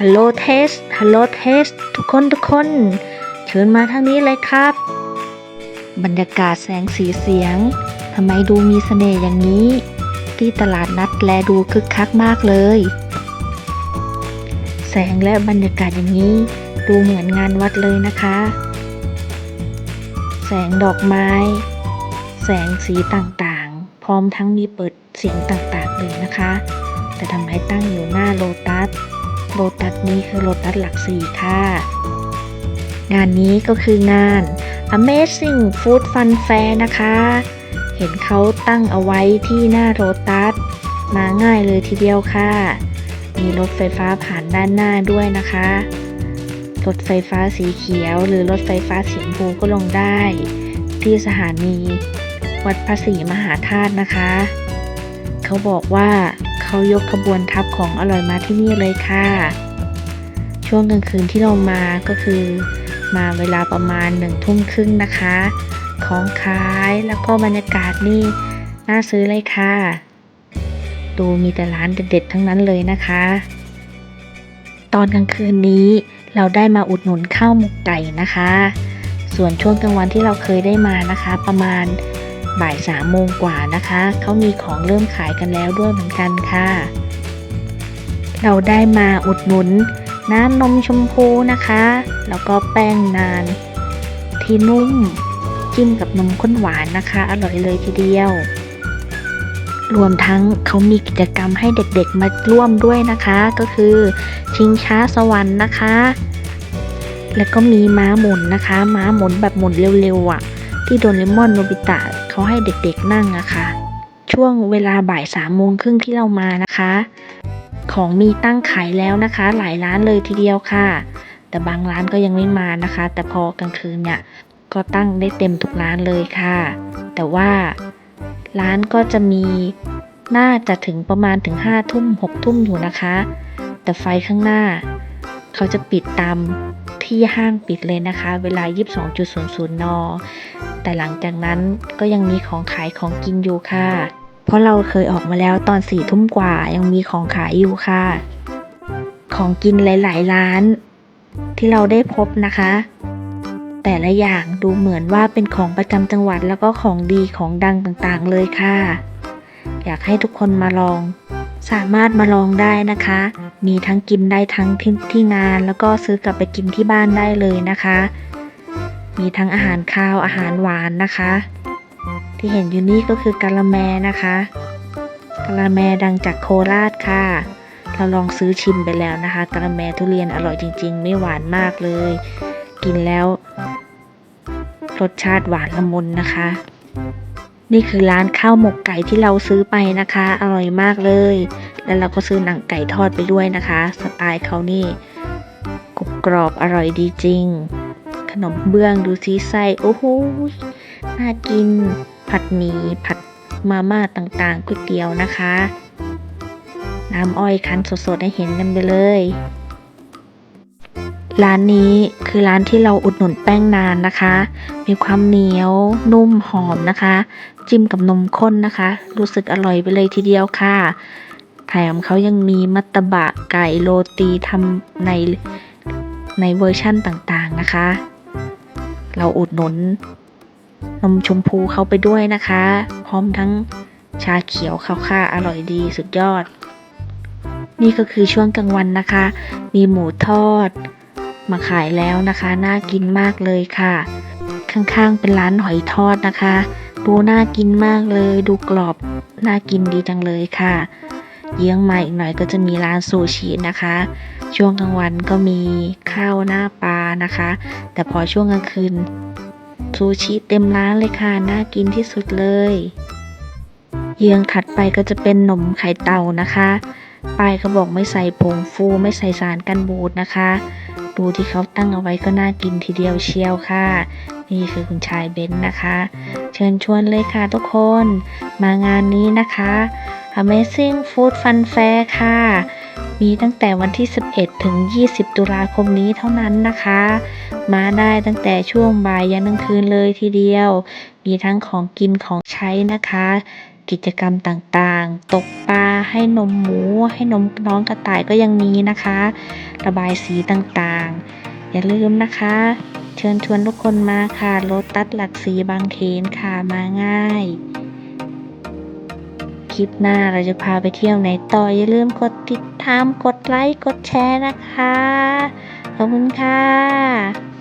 ฮัลโหลเทส ฮัลโหลเทส ทุกคนทุกคน เชิญมาทางนี้เลยครับ บรรยากาศแสงสีเสียง ทำไมดูมีเสน่ห์อย่างนี้ ที่ตลาดนัดแลดูคึกคักมากเลย แสงและบรรยากาศอย่างนี้ ดูเหมือนงานวัดเลยนะคะ แสงดอกไม้ แสงสีต่างๆ พร้อมทั้งมีเปิดเสียงต่างๆเลยนะคะ แต่ทำไมตั้งอยู่หน้าโลตัส โลตัสนี้คือโลตัสหลักสี่ค่ะ งานนี้ก็คืองาน Amazing Food Fun Fair นะคะ เห็นเขาตั้งเอาไว้ที่หน้าโลตัส มาง่ายเลยทีเดียวค่ะ มีรถไฟฟ้าผ่านด้านหน้าด้วยนะคะ รถไฟฟ้าสีเขียว หรือรถไฟฟ้าสีชมพูก็ลงได้ ที่สถานีวัดพระศรีมหาธาตุนะคะ เขาบอกว่าเขายกขบวนทัพของอร่อยมาที่นี่เลยค่ะ ช่วงกลางคืนที่เรามาก็คือมาเวลาประมาณหนึ่งทุ่มครึ่งนะคะ ของขายแล้วก็บรรยากาศนี่น่าซื้อเลยค่ะ ดูมีแต่ร้านเด็ดๆทั้งนั้นเลยนะคะ ตอนกลางคืนนี้เราได้มาอุดหนุนข้าวหมกไก่นะคะ ส่วนช่วงกลางวันที่เราเคยได้มานะคะ ประมาณ บ่ายสามโมงกว่านะคะเขามีของเริ่มขายกันแล้วด้วยเหมือนกันค่ะ เราได้มาอุดหนุนน้ำนมชมพูนะคะ แล้วก็แป้งนาน ที่นุ่มจิ้มกับนมข้นหวานนะคะ อร่อยเลยทีเดียว รวมทั้งเขามีกิจกรรมให้เด็กๆมาร่วมด้วยนะคะ ก็คือชิงช้าสวรรค์นะคะ แล้วก็มีม้าหมุนนะคะ ม้าหมุนแบบหมุนเร็วๆอะ ที่โดนเรมอนโนบิตะ เขาให้เด็กๆนั่งอะค่ะช่วงเวลาบ่ายสามโมงครึ่งที่เรามานะคะ ของมีตั้งขายแล้วนะคะ หลายร้านเลยทีเดียวค่ะ แต่บางร้านก็ยังไม่มานะคะ แต่พอกลางคืนเนี่ยก็ตั้งได้เต็มทุกร้านเลยค่ะ แต่ว่าร้านก็จะมีน่าจะถึงประมาณถึงห้าทุ่มหกทุ่มอยู่นะคะ แต่ไฟข้างหน้า เขาจะปิดตามที่ห้างปิดเลยนะคะ เวลา 22.00 น แต่หลังจากนั้นก็ยังมีของขายของกินอยู่ค่ะ เพราะเราเคยออกมาแล้วตอนสี่ทุ่มกว่ายังมีของขายอยู่ค่ะ ของกินหลายๆร้าน ที่เราได้พบนะคะ แต่ละอย่างดูเหมือนว่าเป็นของประจำจังหวัดแล้วก็ของดีของดังต่างๆเลยค่ะ อยากให้ทุกคนมาลองสามารถมาลองได้นะคะ มีทั้งกินได้ทั้งที่ที่งาน แล้วก็ซื้อกลับไปกินที่บ้านได้เลยนะคะ มีทั้งอาหารคาวอาหารหวานนะคะ ที่เห็นอยู่นี่ก็คือกะละแมนะคะกะละแมดังจากโคราชค่ะ เราลองซื้อชิมไปแล้วนะคะกะละแมทุเรียนอร่อยจริง ๆ ไม่หวานมากเลย กินแล้ว รสชาติหวานละมุนนะคะ นี่คือร้านข้าวหมกไก่ที่เราซื้อไปนะคะ อร่อยมากเลย แล้วเราก็ซื้อหนังไก่ทอดไปด้วยนะคะ สไตล์เขานี่กรุบกรอบอร่อยดีจริง นมเบื้องดูซีไส้โอ้โหน่ากิน ผัดหมี่ผัดมาม่าต่างๆก๋วยเตี๋ยวนะคะ น้ำอ้อยคั้นสดๆให้เห็นกันไปเลย ร้านนี้คือร้านที่เราอุดหนุนแป้งนานนะคะ มีความเหนียวนุ่มหอมนะคะ จิ้มกับนมข้นนะคะ รู้สึกอร่อยไปเลยทีเดียวค่ะแถมเขายังมีมัตตบะไก่โรตีทำในในเวอร์ชั่นต่างๆนะคะ เราอุดหนุนนมชมพูเขาไปด้วยนะคะ พร้อมทั้งชาเขียวข้าวค่าอร่อยดีสุดยอด นี่ก็คือช่วงกลางวันนะคะ มีหมูทอด มาขายแล้วนะคะ น่ากินมากเลยค่ะ ข้างๆเป็นร้านหอยทอดนะคะ ดูน่ากินมากเลย ดูกรอบ น่ากินดีจังเลยค่ะ เยื้องมาอีกหน่อยก็จะมีร้านซูชินะคะ ช่วงกลางวันก็มีข้าวหน้าปลานะคะ แต่พอช่วงกลางคืนซูชิเต็มร้านเลยค่ะ น่ากินที่สุดเลย เยื้องถัดไปก็จะเป็นหนมไข่เต่านะคะป้ายเขาบอกไม่ใส่ผงฟูไม่ใส่สารกันบูดนะคะ ดูที่เขาตั้งเอาไว้ก็น่ากินทีเดียวเชียวค่ะ นี่คือคุณชายเบนซ์นะคะ เชิญชวนเลยค่ะทุกคน มางานนี้นะคะ Amazing Food Fun Fair ค่ะ มีตั้งแต่วันที่ 11 ถึง 20 ตุลาคมนี้เท่านั้นนะคะ มาได้ตั้งแต่ช่วงบ่ายยันกลางคืนเลยทีเดียว มีทั้งของกินของใช้นะคะ กิจกรรมต่างๆ ตกปลาให้นมหมู ให้นมน้องกระต่ายก็ยังมีนะคะ ระบายสีต่างๆ อย่าลืมนะคะเชิญชวนทุกคนมาค่ะโลตัสหลักสีบางเขนค่ะ มาง่าย ลิปหน้าเราจะพาไปเที่ยวไหนต่ออย่าลืมกดติดตามกดไลค์กดแชร์นะคะ ขอบคุณค่ะ